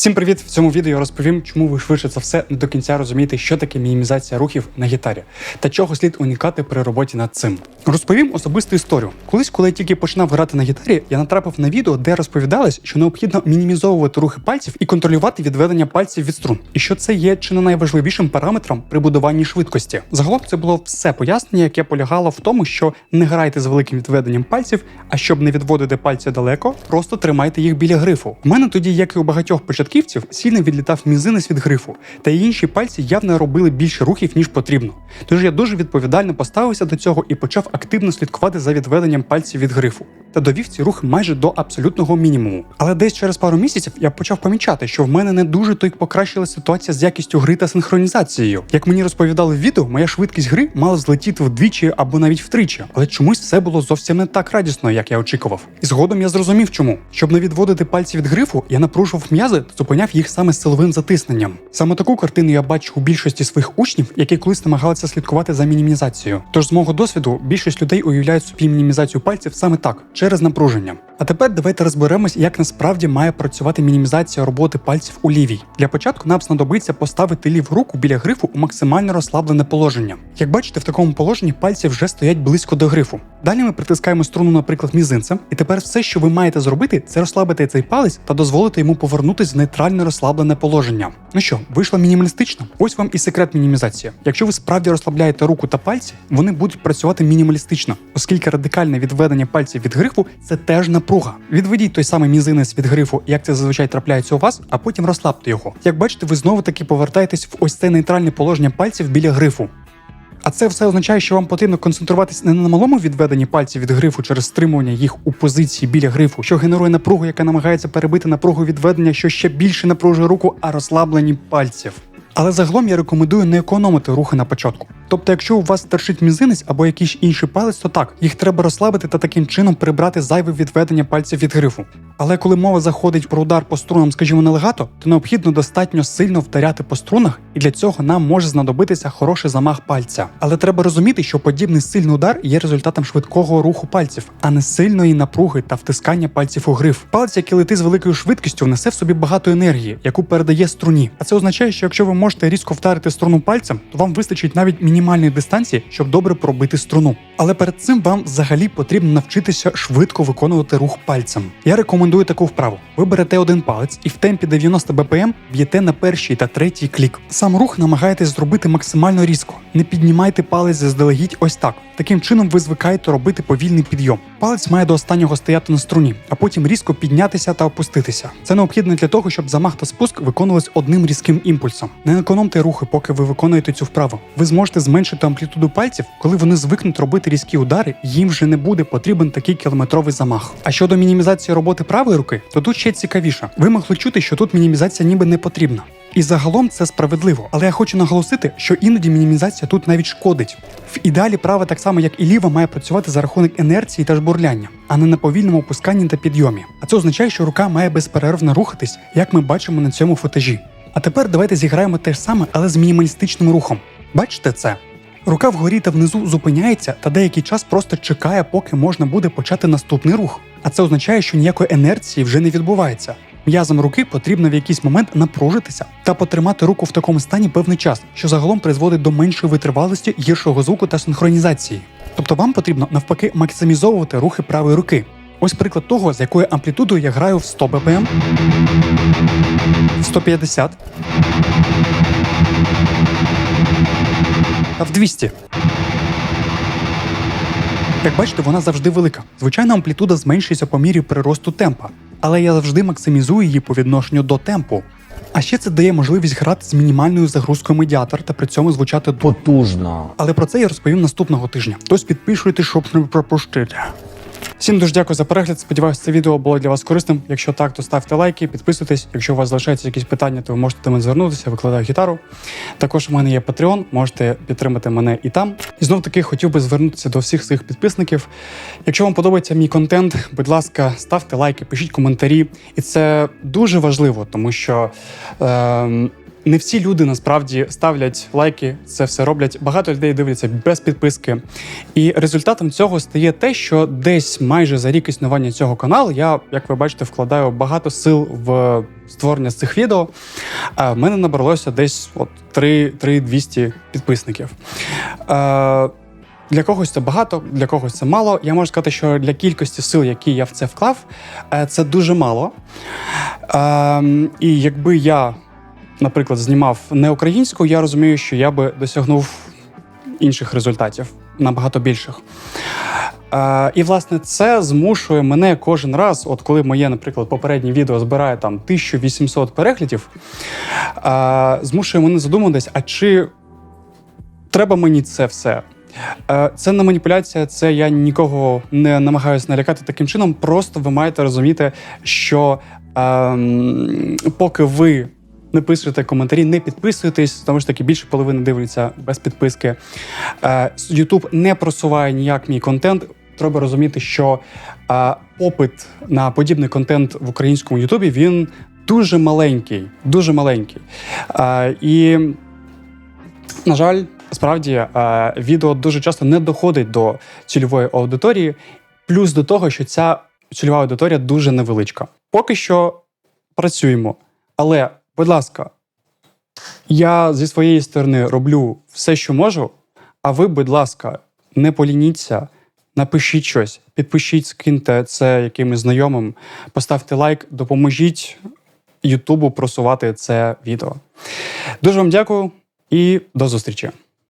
Всім привіт! В цьому відео я розповім, чому ви швидше за все не до кінця розумієте, що таке мінімізація рухів на гітарі та чого слід уникати при роботі над цим. Розповім особисту історію. Колись, коли я тільки починав грати на гітарі, я натрапив на відео, де розповідалось, що необхідно мінімізовувати рухи пальців і контролювати відведення пальців від струн, і що це є чи не найважливішим параметром при будуванні швидкості. Загалом це було все пояснення, яке полягало в тому, що не грайте з великим відведенням пальців, а щоб не відводити пальці далеко, просто тримайте їх біля грифу. У мене тоді, як і у багатьох початківців, сильно відлітав мізинець від грифу, та інші пальці явно робили більше рухів, ніж потрібно. Тож я дуже відповідально поставився до цього і почав активно слідкувати за відведенням пальців від грифу. Та довів ці рухи майже до абсолютного мінімуму. Але десь через пару місяців я почав помічати, що в мене не дуже то й покращила ситуація з якістю гри та синхронізацією. Як мені розповідали в відео, моя швидкість гри мала злетіти вдвічі або навіть втричі, але чомусь все було зовсім не так радісно, як я очікував. І згодом я зрозумів, чому. Щоб не відводити пальці від грифу, я напружував м'язи та зупиняв їх саме силовим затисненням. Саме таку картину я бачу у більшості своїх учнів, які колись намагалися слідкувати за мінімізацією. Тож з мого досвіду більшість людей уявляють собі мінімізацію пальців саме так, через напруження. А тепер давайте розберемось, як насправді має працювати мінімізація роботи пальців у лівій. Для початку нам знадобиться поставити ліву руку біля грифу у максимально розслаблене положення. Як бачите, в такому положенні пальці вже стоять близько до грифу. Далі ми притискаємо струну, наприклад, мізинцем, і тепер все, що ви маєте зробити, це розслабити цей палець та дозволити йому повернутися в нейтральне розслаблене положення. Ну що, вийшло мінімалістично? Ось вам і секрет мінімізації. Якщо ви справді розслабляєте руку та пальці, вони будуть працювати мінімалістично, оскільки радикальне відведення пальців від грифу це теж напруга. Відведіть той самий мізинець від грифу, як це зазвичай трапляється у вас, а потім розслабте його. Як бачите, ви знову таки повертаєтесь в ось це нейтральне положення пальців біля грифу. А це все означає, що вам потрібно концентруватися не на малому відведенні пальців від грифу через стримування їх у позиції біля грифу, що генерує напругу, яка намагається перебити напругу відведення, що ще більше напружує руку, а розслаблені пальців. Але загалом я рекомендую не економити рухи на початку. Тобто, якщо у вас торчить мізинець або якийсь інший палець, то так, їх треба розслабити та таким чином прибрати зайве відведення пальців від грифу. Але коли мова заходить про удар по струнам, скажімо, нелегато, то необхідно достатньо сильно вдаряти по струнах, і для цього нам може знадобитися хороший замах пальця. Але треба розуміти, що подібний сильний удар є результатом швидкого руху пальців, а не сильної напруги та втискання пальців у гриф. Палець, який летить з великою швидкістю, несе в собі багато енергії, яку передає струні. А це означає, що якщо ви можете різко вдарити струну пальцем, то вам вистачить навіть мінімальної дистанції, щоб добре пробити струну. Але перед цим вам взагалі потрібно навчитися швидко виконувати рух пальцем. Я рекомендую таку вправу. Ви берете один палець і в темпі 90 бпм б'єте на перший та третій клік. Сам рух намагаєтесь зробити максимально різко. Не піднімайте палець заздалегідь ось так. Таким чином ви звикаєте робити повільний підйом. Палець має до останнього стояти на струні, а потім різко піднятися та опуститися. Це необхідно для того, щоб замах та спуск виконувались одним різким імпульсом. Не економте рухи, поки ви виконуєте цю вправу. Ви зможете зменшити амплітуду пальців, коли вони звикнуть робити різкі удари, їм вже не буде потрібен такий кілометровий замах. А щодо мінімізації роботи правої руки, то тут ще цікавіше. Ви могли чути, що тут мінімізація ніби не потрібна. І загалом це справедливо, але я хочу наголосити, що іноді мінімізація тут навіть шкодить. В ідеалі права, так само як і ліва, має працювати за рахунок інерції та жбурляння, а не на повільному опусканні та підйомі. А це означає, що рука має безперервно рухатись, як ми бачимо на цьому футажі. А тепер давайте зіграємо те ж саме, але з мінімалістичним рухом. Бачите це? Рука вгорі та внизу зупиняється та деякий час просто чекає, поки можна буде почати наступний рух. А це означає, що ніякої інерції вже не відбувається. М'язом руки потрібно в якийсь момент напружитися та потримати руку в такому стані певний час, що загалом призводить до меншої витривалості, гіршого звуку та синхронізації. Тобто вам потрібно навпаки максимізовувати рухи правої руки. Ось приклад того, з якою амплітудою я граю в 100 бпм, в 150 та в 200. Як бачите, вона завжди велика. Звичайно, амплітуда зменшується по мірі приросту темпа, але я завжди максимізую її по відношенню до темпу. А ще це дає можливість грати з мінімальною загрузкою медіатор та при цьому звучати потужно. Але про це я розповім наступного тижня. Тож підпишуйте, щоб не пропустити. Всім дуже дякую за перегляд. Сподіваюся, це відео було для вас корисним. Якщо так, то ставте лайки, підписуйтесь. Якщо у вас залишаються якісь питання, то ви можете до мене звернутися, викладаю гітару. Також у мене є Patreon, можете підтримати мене і там. І знов таки хотів би звернутися до всіх своїх підписників. Якщо вам подобається мій контент, будь ласка, ставте лайки, пишіть коментарі. І це дуже важливо, тому що. Е не всі люди насправді ставлять лайки, це все роблять. Багато людей дивляться без підписки. І результатом цього стає те, що десь майже за рік існування цього каналу я, як ви бачите, вкладаю багато сил в створення цих відео. В мене набралося десь от 3 200 підписників. Е, для когось це багато, для когось це мало. Я можу сказати, що для кількості сил, які я в це вклав, е, це дуже мало. Ем, і якби я, наприклад, знімав не українською, я розумію, що я би досягнув інших результатів, набагато більших. Е, і власне це змушує мене кожен раз, от коли моє, наприклад, попереднє відео збирає там 1800 переглядів, е, змушує мене задуматись, а чи треба мені це все? Е, Це не маніпуляція, це я нікого не намагаюся налякати таким чином. Просто ви маєте розуміти, що ем, поки ви не пишете коментарі, не підписуєтесь, тому ж таки більше половини дивляться без підписки. Е, YouTube не просуває ніяк мій контент. Треба розуміти, що е, попит на подібний контент в українському Ютубі він дуже маленький, дуже маленький. Е, і на жаль, справді е, відео дуже часто не доходить до цільової аудиторії, плюс до того, що ця цільова аудиторія дуже невеличка. Поки що працюємо. Але, будь ласка, я зі своєї сторони роблю все, що можу. А ви, будь ласка, не полініться, напишіть щось, підпишіть, скиньте це якимось знайомим, поставте лайк, допоможіть Ютубу просувати це відео. Дуже вам дякую і до зустрічі!